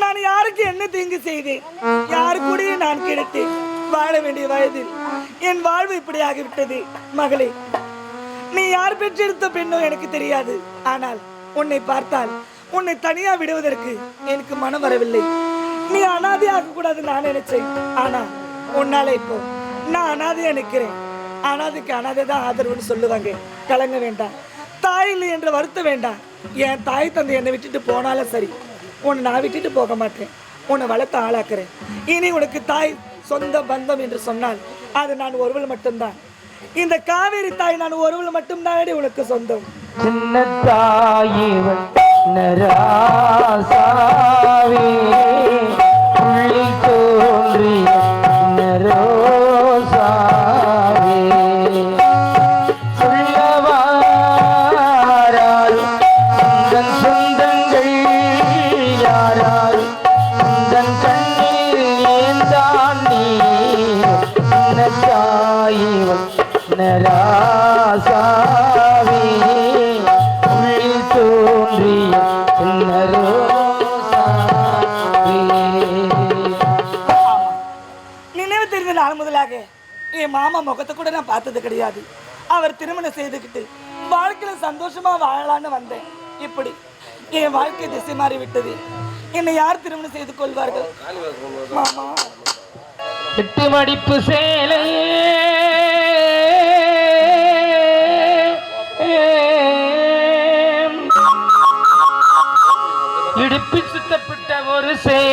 நான் யாருக்கு என்ன தீங்கு செய்தேன்? யாரு கூடயும் நான் கிடைத்தேன்? வாழ வேண்டிய வயதில் என் வாழ்வு இப்படி ஆகிவிட்டது. மகளே நீ யார் பெற்றெடுத்த பெண்ணோ எனக்கு தெரியாது. ஆனால் உன்னை பார்த்தால் உன்னை தனியா விடுவதற்கு எனக்கு மனம் வரவில்லை. நீ அனாதையாக கூடாது நான் நினைச்சேன். ஆனா உன்னால இப்போ நான் அனாதையாக நிற்கிறேன். அனாதைக்கு அனாதை தான் ஆதரவுன்னு சொல்லுவாங்க. கலங்க வேண்டாம். தாய் இல்லை என்று வருத்த வேண்டாம். என் தாய் தந்தை என்னை விட்டுட்டு போனாலும் சரி. உன்னை நான் விட்டுட்டு போக மாட்டேன். உன்னை வளர்த்து ஆளாக்குறேன். இனி உனக்கு தாய் சொந்த பந்தம் என்று சொன்னால் அது நான் ஒருவள் மட்டும்தான். இந்த காவேரி தாய் நான் ஒருவள் மட்டும்தான் உனக்கு சொந்தம். சின்ன தாயிவள் நராசாவே நினைவு தெரிந்த நாள் முதலாக என் மாமா முகத்தை கூட நான் பார்த்தது கிடையாது. அவர் திருமணம் செய்துக்கிட்டு வாழ்க்கையில சந்தோஷமா வாழலான்னு வந்தேன். இப்படி என் வாழ்க்கை திசை மாறி விட்டது என்னை யார் திருமணம் செய்து கொள்வார்கள்? மாமா. எட்டு மடிப்பு சேலை. இடுப்பில் சுத்தப்பட்ட ஒரு சேலை.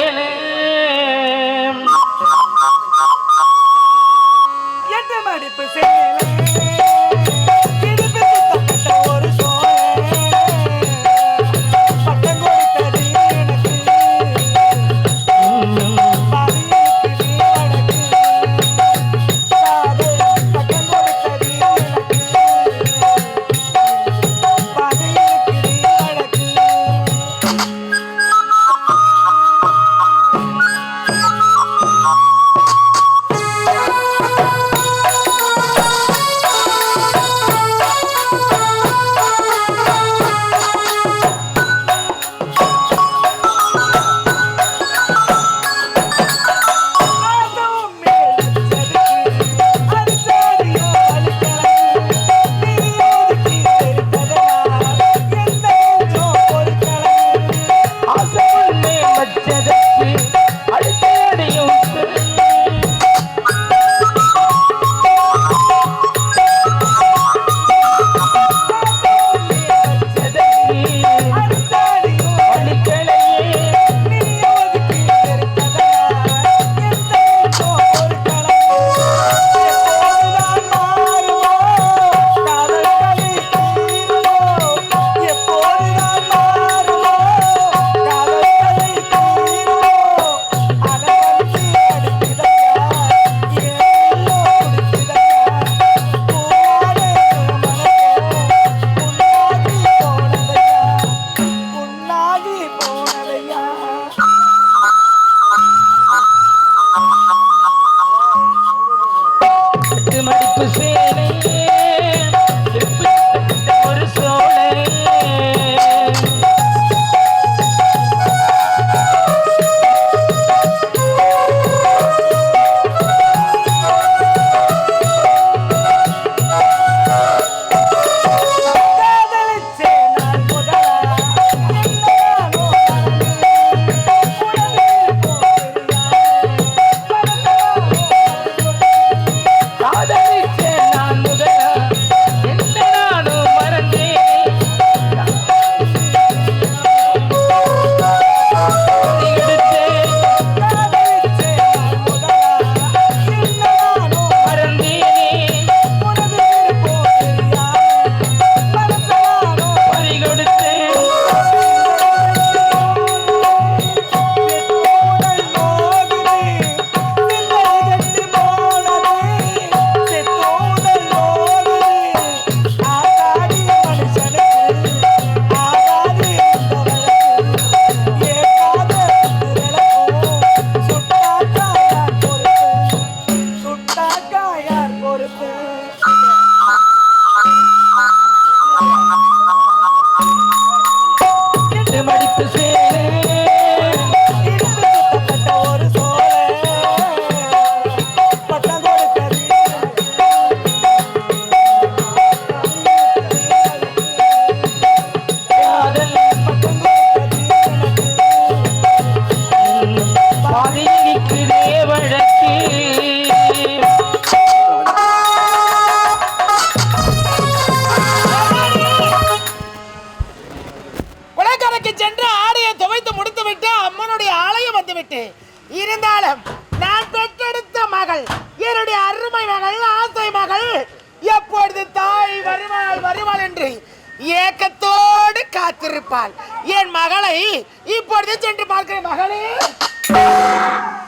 ஏக்கத்தோடு காத்திருப்பாள். என் மகளை இப்பொழுது சென்று பார்க்கிறேன் மகளே.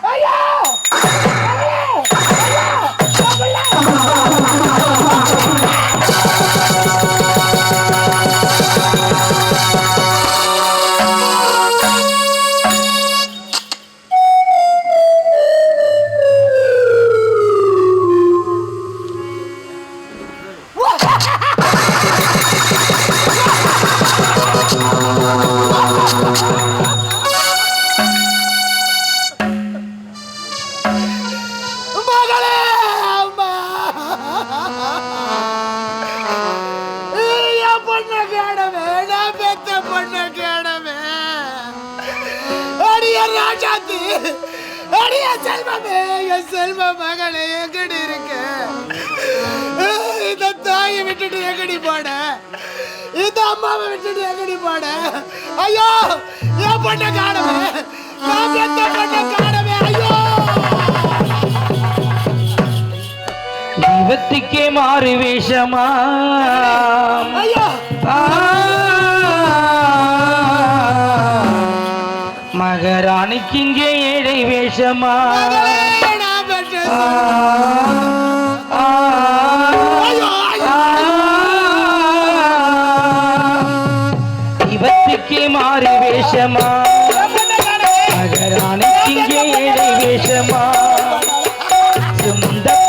ஐயா! அடிய செல்வமே என் செல்வ மகளே எங்கடி இருக்க? இந்த தாயை விட்டுட்டு எங்கடி போட இந்த அம்மாவை விட்டுட்டு எங்கடி போட ஐயோ என் பொண்ண காணவே பொண்ண காணவே ஐயோ. தெய்வத்துக்கே மாறு வேஷமா. மகாராணிக்கு வேஷமா மகளே, நான் மாறு வேஷமா? மகாராணிக்கு இங்கே ஏழை வேஷமா?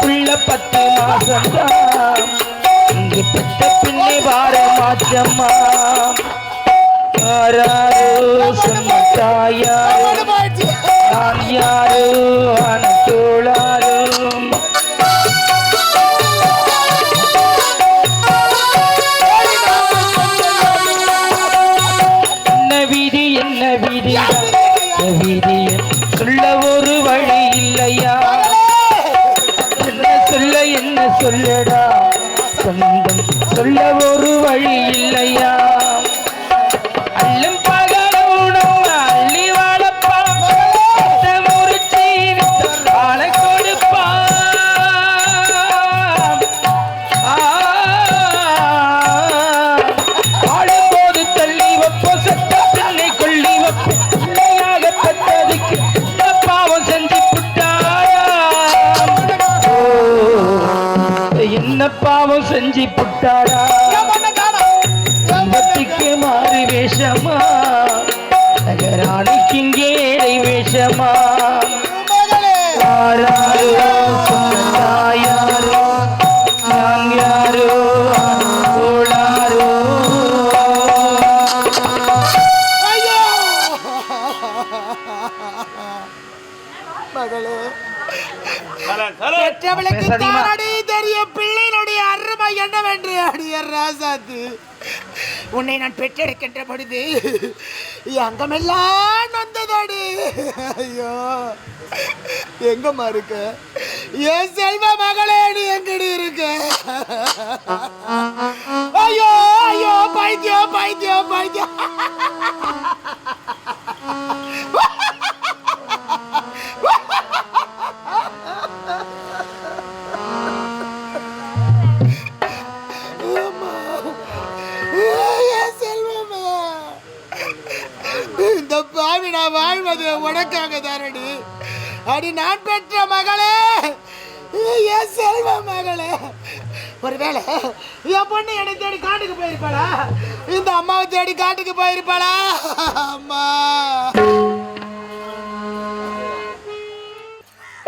புள்ள பத்து மாசம்தான். இங்கு பின்னே வார மாற்றம்மா? யாராரோ சொன்ன தாயாரோ நான் என்ன விதி என்ன விதி? விதி? சொல்ல ஒரு வழி இல்லையா? என்ன சொல்ல என்ன சொல்லடா? சொந்தம் சொல்ல ஒரு வழி இல்லையா? பாவம் செஞ்சு புட்டாரா? பத்திக்கு மாறி வேஷமா? ஏழை வேஷமா? யாராரோ சொன்ன தாயாரோ நான் யாரோ? தோளாரோ மகளே. அடிய உன்னை நான் பெற்றெடுக்கின்ற பொழுது அங்கமெல்லாம் நொந்ததடி ஐயோ. எங்கம்மா இருக்க? என் செல்வ மகளே நீ எங்கடி இருக்க? ஐயோ ஐயோ பைத்தியம் பைத்தியம் பைத்தியம். பாவி நான் வாழ்வது உனக்காக தானடி. அடி நான் பெற்ற மகளே. என் செல்வ மகளே. ஒருவேளை என் பொண்ணு என்னை தேடி காட்டுக்கு போயிருப்பாளா? இந்த அம்மாவை தேடி காட்டுக்கு போயிருப்பாளா? அம்மா.